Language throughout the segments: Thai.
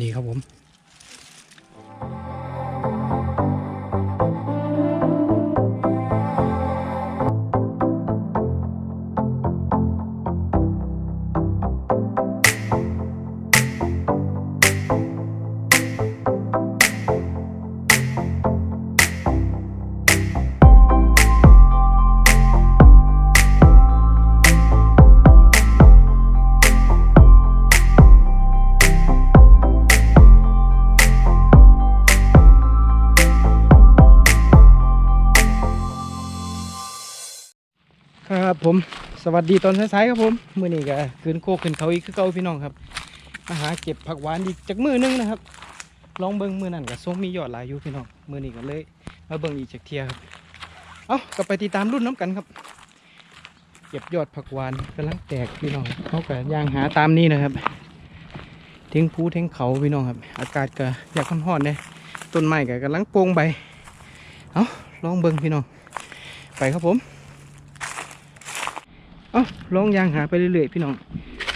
นี่ครับผม วัสดีตอนสายๆครับผมมื้อนี้ก็ขึ้นโคกขึ้นเขาอีกคือเก่าพี่น้องครับมาหาเก็บผักหวานอีกจากมือหนึงนะครับ ลองเบิ่งมือนั่นก็ส่งมียอดหลายอยู่พี่น้องมื้อนี้ก็เลยมาเบิ่งอีกจากเทียครับเอาก็ไปติดตามรุ่นน้ำกันครับ เก็บยอดผักหวานกำลังแตกพี่น้องเขาก็ย่างหาตามนี้นะครับเทิ้งภูเทิ้งเขาพี่น้องครับ อากาศก็อยากร้อนๆเลยต้นไม้ก็กำลังโป่งใบเอาลองเบิ่งพี่น้องไปครับผม เอ้าลองยางหาไปเรื่อยๆพี่น้อง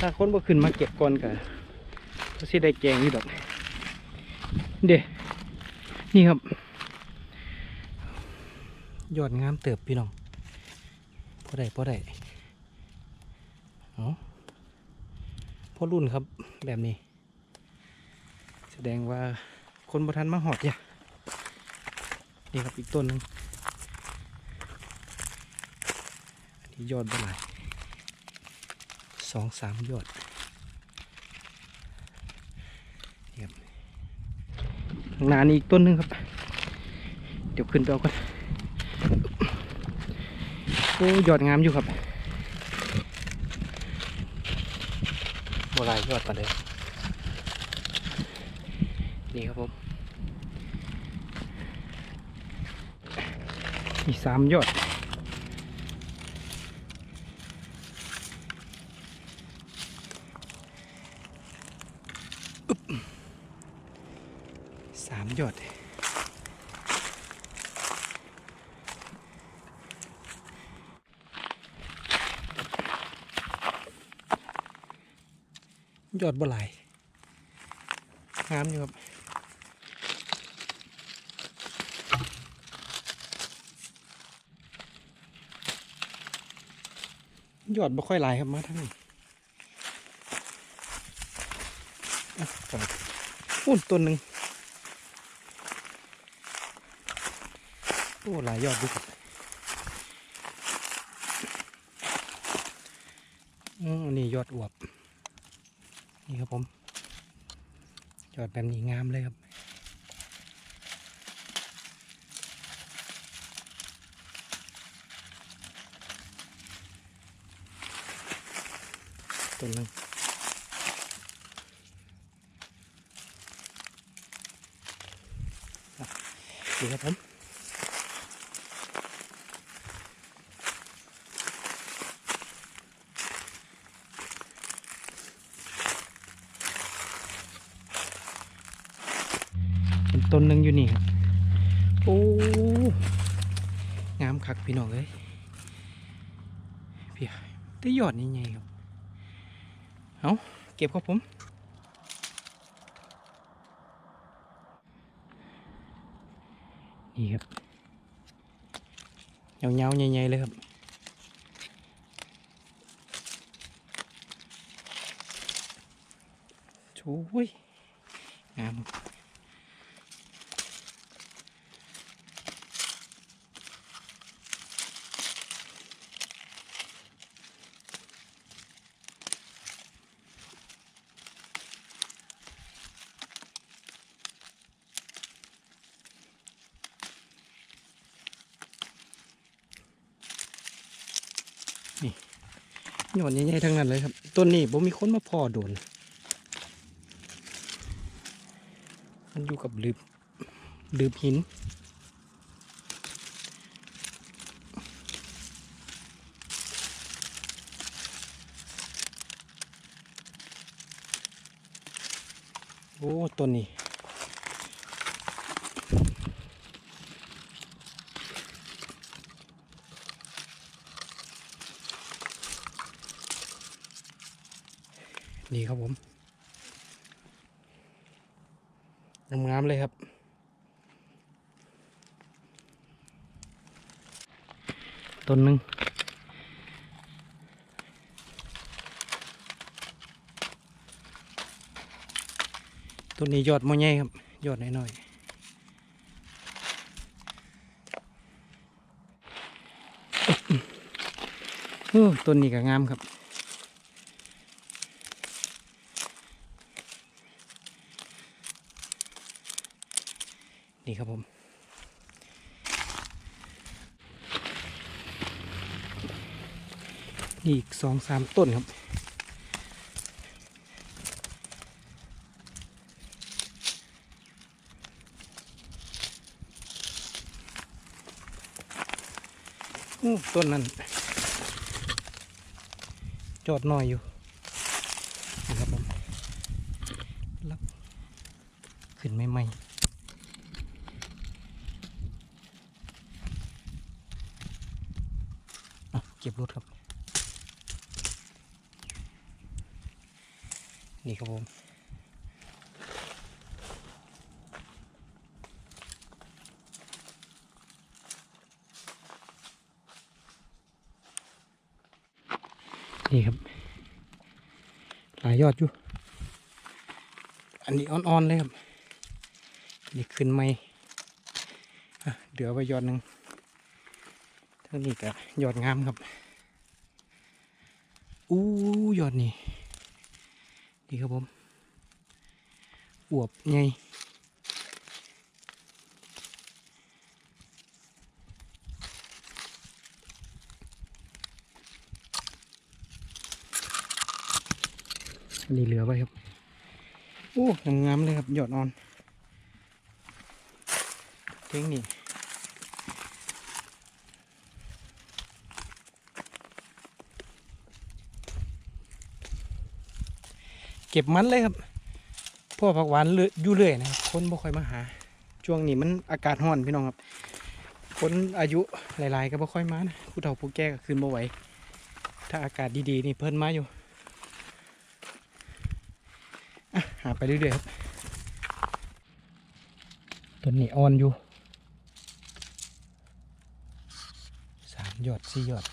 ถ้าคนบ่ขึ้นมาเก็บก่อนก็ก็สิได้แกงอยู่ดอกเด้นี่ครับยอดงามเติบพี่น้องพอได้พอได้พอรุ่นครับแบบนี้ แสดงว่าคนบ่ทันมาหอดจ้ะนี่ครับอีกต้นหนึงอันนี้ยอดบ่หลาย สองสามยอดนี่ครับข้างหน้านี่อีกต้นหนึงครับ เดี๋ยวขึ้นไปเอาก่อนโอ้ยอดงามอยู่ครับโบราณยอดปานเดิมนี่ครับผมอีกสามยอด สามหยด หยอดบ่ไหลายงามอยู่ครับหยอดบ่ค่อยไหลครับมาทั้งนี้อะครับอุ้นต้นหนึ่ง โอ้หลายยอดดูอืมอันนี้ยอดอวบ นี่ครับผม ยอดแบบนี้งามเลยครับต้นหนึงอะดีครับผม ต้นหนึ่งอยู่นี่ครับโอ้งามคักพี่น้องเอ้ยพี่ได้ยอดนี่ไงครับเอาเก็บครับผมนี่ครับเงาๆใหญ่ๆเลยครับช่วยงามครับ ยอดใหญ่ๆทั้งนั้นเลยครับ ต้นนี้ผมมีคนมาพอโดน มันอยู่กับลืบลืบหิน โอ้ต้นนี้ นี่ครับผมงามๆเลยครับ ต้นหนึ่งต้นนี้ยอดมอใหญ่ครับ ยอดน้อยๆต้นนี้ก็งามครับ ครับผม นี่อีกสองสามต้นครับต้นนั้น จอดหน่อยอยู่นะครับผมรับขึ้นไม่ไหมอะเก็บรถครับ นี่ครับผม นี่ครับ หลายย อดอยู่ อันนี้อ่อนๆเลยครับ นี่ขึ้นไม่เดือไว้ยอดหนึ่งทั้งนี้ก็ยอดงามครับ อู้ยอดนี่นี่ครับผมอวบไง อันนี้เหลือไว้ครับ โอ้งามๆเลยครับ หยอดออนเท่งนี่เก็บมันเลยครับพ่อผักหวานเลื่อยู่เรื่อยนะครับคนบ่ค่อยมาหา ช่วงนี้มันอากาศร้อนพี่น้องครับ คนอายุหลาย ๆ ก็บ่ค่อยมานะผู้เฒ่าผู้แก่ก็ขึ้นบ่ไหว ถ้าอากาศดี ๆ นี่เพิ่นมาอยู่อะหาไปเรื่อยๆครับต้นนี้อ่อนอยู่สามยอดสี่ยอด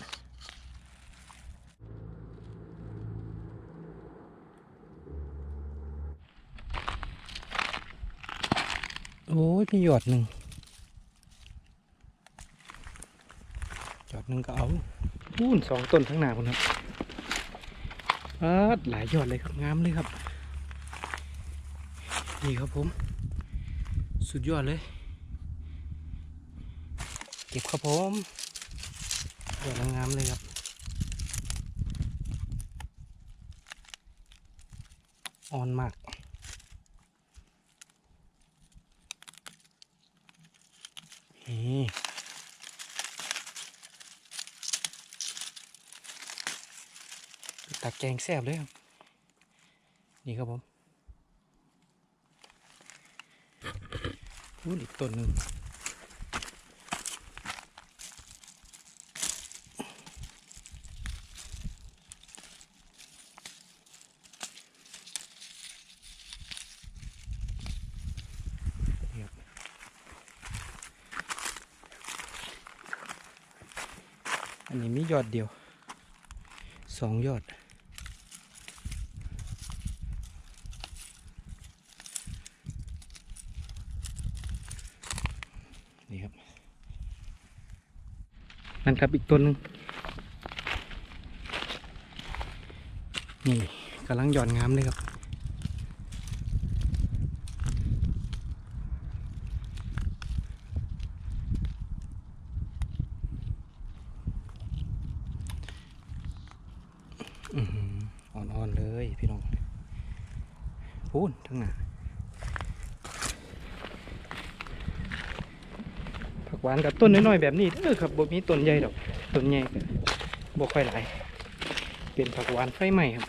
โอ้ยมีหยอดหนึ่งหยอดหนึ่งก็เอาพูนสองต้นทั้างหน้าคุณครับอาดหลายยอดเลยครับงามเลยครับ นี่ครับผม สุดยอดเลย เก็บครับผมยอดงามเลยครับ อ่อนมากนี่ตักแกงแซ่บเลยครับ นี่ครับผม พูดอีกต้นหนึ่งอันนี้มียอดเดียวสองยอด นี่ครับ นั่นครับอีกต้นหนึงนี่กำลังหย่อนงามเลยครับ อื้อหืออ่อนๆเลยพี่น้องพูนทั้งหน้าผัก หวานกับต้นน้อยๆแบบนี้เออครับบ่มีต้นใหญ่ดอกต้นใหญ่บ่ค่อยหลาย เป็นผักหวานไฟใหม่ครับ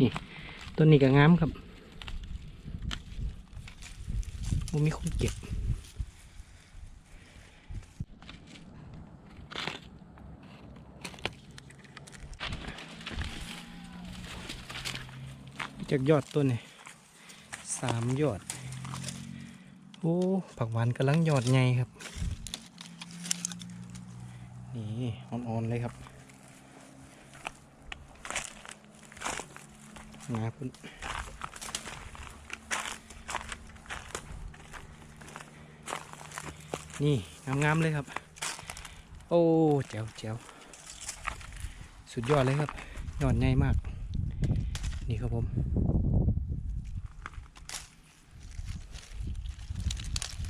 นี่ต้นนี้ก็งามครับบ่มีคนเก็บจากยอดต้นนี่สามยอด โอ้ ผักหวานกำลังยอดใหญ่ครับ นี่ อ่อนๆเลยครับงาพุ่นนี่ งามๆเลยครับ โอ้แจ๋วแจ๋วสุดยอดเลยครับ ยอดใหญ่มาก นี่ครับผม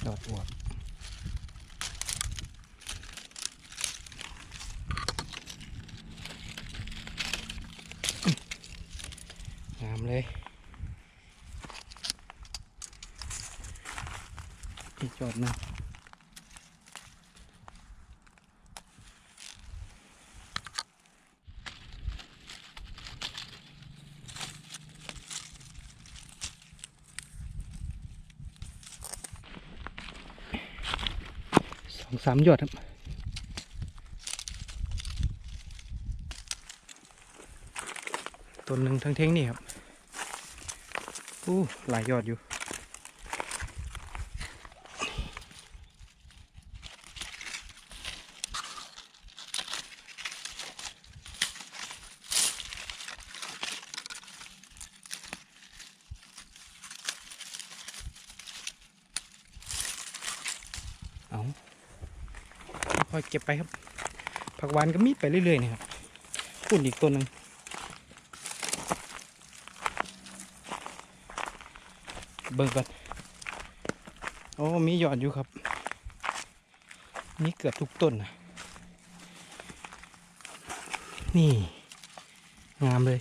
ยอดอวบงามเลยอีกยอดห นึงสองสามยอดครับต้นหนึ่งทั้งเท้งนี่ครับอู้หลายยอดอยู่ ค่อยเก็บไปครับ ผักหวานก็มีไปเรื่อยๆนะครับปุ่นอีกต้นหนึ่งเบิ่งก่อนโอ้มีหยอดอยู่ครับมีเกือบทุกต้นนะนี่ งามเลย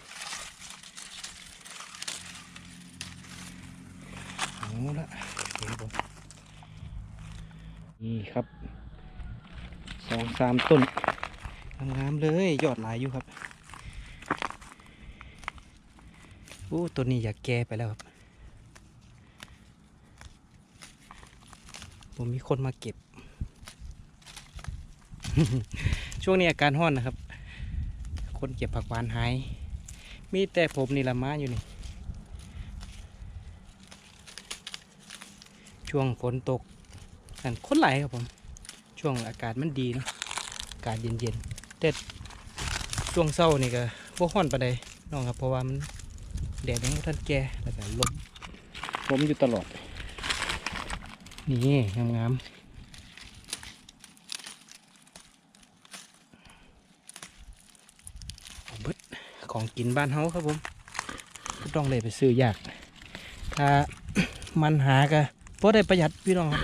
เอาละเดี๋ยวผมนี่ครับ องสามต้นงามๆเลยยอดหลายอยู่ครับโอ้ต้นนี้อยากแก่ไปแล้วครับผมมีคนมาเก็บ ช่วงนี้อาการห้อนนะครับ คนเก็บผักหวานหาย มีแต่ผมนี่ละม้าอยู่นี่ ช่วงฝนตกกันคนไหลครับผม ช่วงอากาศมันดีเนาะอากาศเย็นๆแต่ช่วงเศร้านี่ก็พวกห้อนปานใดน้องครับเพราะว่ามันแดดยังบ่ท่านแก่แล้วก็ลมลมอยู่ตลอด นี่งามๆของกินบ้านเฮาครับผมก็ต้องเลยไปซื้อยาก ถ้ามันหาก็พอได้ประหยัดพี่น้องครับ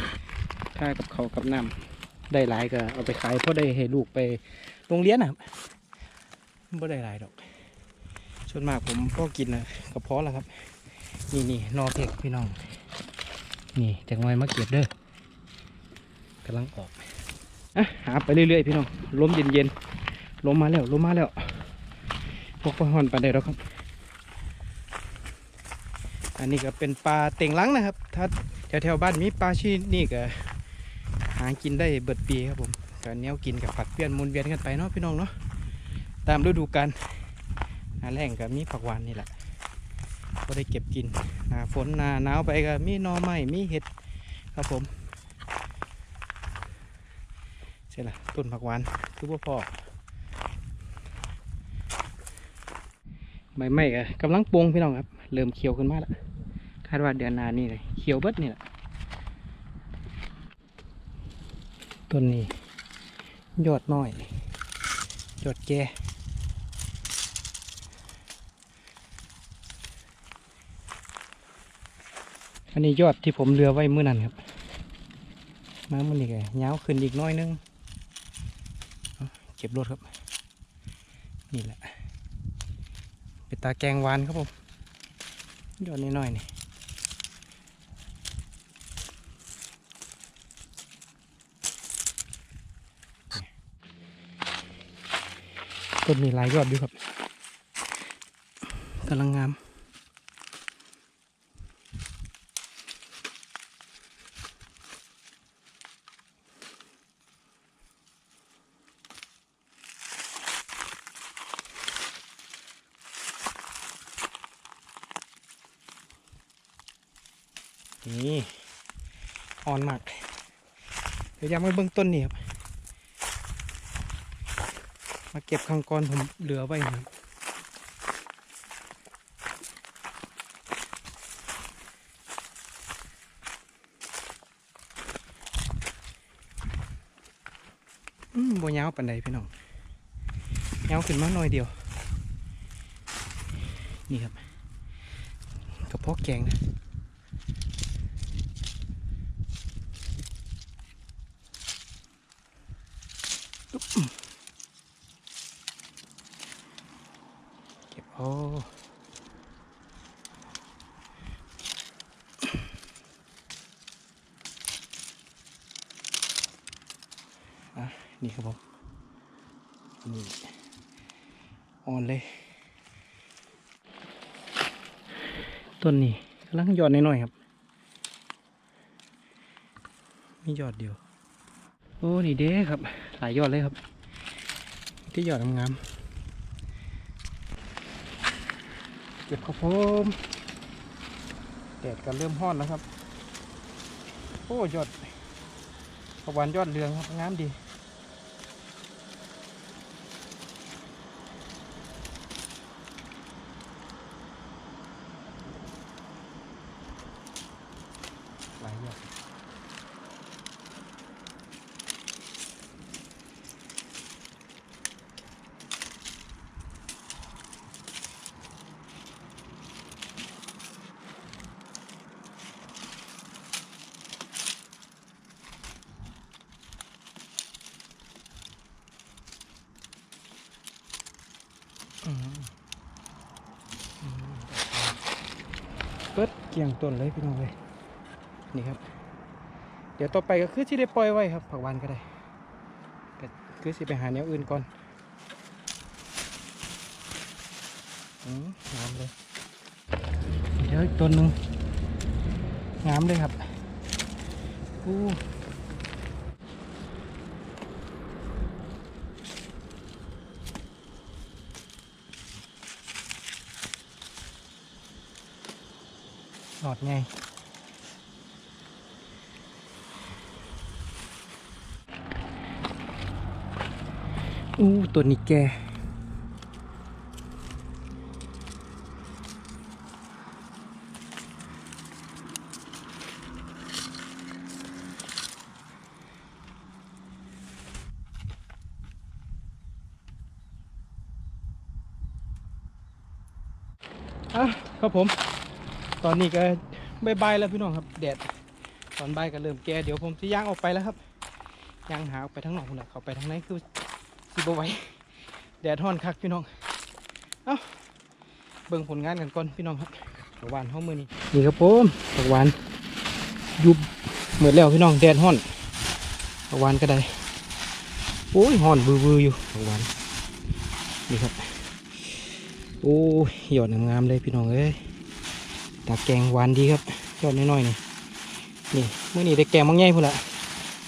ค่ากับเขากับน้ำ ได้หลายก็เอาไปขายเพอได้ให้ลูกไปโรงเรียนนะครับบ่ได้หลายดอกส่วนมากผมก็กินนะก็พอแล้วครับ นี่นี่นอเทกพี่น้อง นี่จากหน้อยมาเก็บเด้อกำลังออกอะหาไปเรื่อยๆพี่น้องลมเย็นๆลมมาแล้วลมมาแล้วพวกปลาหอนปลาได้แล้วครับ อันนี้ก็เป็นปลาเต่งลังนะครับ ถ้าแถวๆบ้านมีปลาชีนี่ก็ากินได้เบิดปีครับผมก็แนวกินกับผัดเปลี่ยนมุนเวียนกันไปเนาะพี่น้องเนาะตามฤดูกาลนาแรงก็มีผักหวานนี่แหละก็ได้เก็บกินนาฝนหนาหนาวไปก็มีนอไม้มีเห็ดครับผมใช่ละต้นผักหวานคือพ่อพ่อใบไม้ก็กำลังปรุงพี่น้องครับ เริ่มเขียวขึ้นมาแล้วคาดว่าเดือนหน้านี่เลยเขียวเบิดนี่แหละ ต้นนี้ ยอดน้อย ยอดแก่อันนี้ยอดที่ผมเลือไว้เมื่อนั้นครับ มามันนี่ไงยาวขึ้นอีกน้อยนึงเก็บรถครับ นี่แหละเป็นตาแกงวานครับผม ยอดน้อยๆนี่ ต้นนี้หลายยอดอยู่ครับกำลังงามนี่อ่อนมาก เดี๋ยวยังไม่เบื้องต้นนี่ครับมา เก็บข้างก้อนผมเหลือไว้นะครับอืมบัวยาวปันใดพี่น้องยาวขึ้นมาหน่อยเดียว นี่ครับกระเพาะแกงนะ เก็บโอ้อะนี่ครับผมนี่อ่อนเลย ต้นนี้กำลังหยอดน้อยๆครับมียอดเดียว โอ้ นี่เด้ครับ หลายยอดเลยครับ ที่หยอดงามๆเก็บข้าวโพดแดดก็เริ่มห้อนแล้วครับ โอ้ยอดประวันยอดเรืองครับงามดี เกี่ยงต้นเลยพี่น้องเลยนี่ครับ เดี๋ยวต่อไปก็คือที่ได้ปล่อยไว้ครับผักหวานก็ได้ก็คือสิไปหาแนวอื่นก่อนอืมงามเลยเดี๋ยวอีกต้นหนึ่งงามเลยครับอู้ หลอดไงอู้ตัวนี้แกอะครับผม ตอนนี้ก็บายๆแล้วพี่น้องครับแดดตอนบ่ายก็เริ่มแก่เดี๋ยวผมจะย่างออกไปแล้วครับย่างหาออกไปทางหนอกคนละเขาไปทางในคือสิบไว้แดดฮ้อนคักพี่น้องเอ้าเบิ่งผลงานกันก่อนพี่น้องครับผักหวานห้องมือนี้นี่ครับผมผักหวานยุบเหมือนแล้วพี่น้องแดดฮ้อนผักหวานก็ได้โอ้ยฮ้อนบือบือๆอยู่ผักหวานนี่ครับโอ้ยยอดงามเลยพี่น้องเอ้ย ตาแกงหวานดีครับยอดน้อยๆนี่นี่เมื่อนี้ได้แกงมังใหญ่พุ่นละ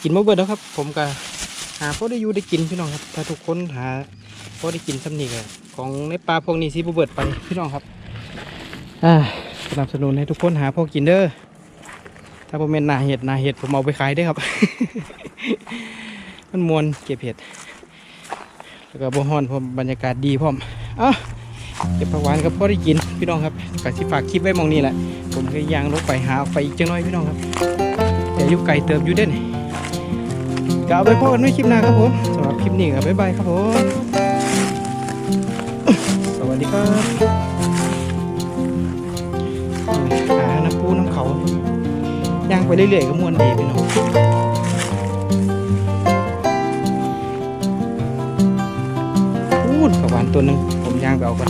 กินมาเบิดแล้วครับ ผมก็หาพอได้อยู่ได้กินพี่น้องครับถ้าทุกคนหาพอได้กินสำนีกของในปลาพวกนี้สิบเบิดไปพี่น้องครับอ่าสนับสนุนให้ทุกคนหาพอกินเด้อถ้าผมเป็นนาเห็ดนาเห็ดผมเอาไปขายได้ครับ มันมวนเก็บเห็ดแล้วก็บ่ฮ้อนพร้อมบรรยากาศดีพร้อมเอ้าเก็บผักหวานกับพอได้กิน พี่น้องครับก็สิฝากคลิปไว้มองนี้แหละ ผมก็ยางลงไปหาไปอีกจังน้อยพี่น้องครับแต่อยู่ไกลเติมอยู่เด่นก็เอาไปพบกันในคลิปหน้าครับผมสำหรับคลิปนี้ก็บ๊ายบายครับผมสวัสดีครับหาน้ำปูน้ำเขาย่างไปเรื่อยๆก็ม่วนดีพี่น้องพูดกับหวานตัวหนึ่งผมย่างไปเอาก่อน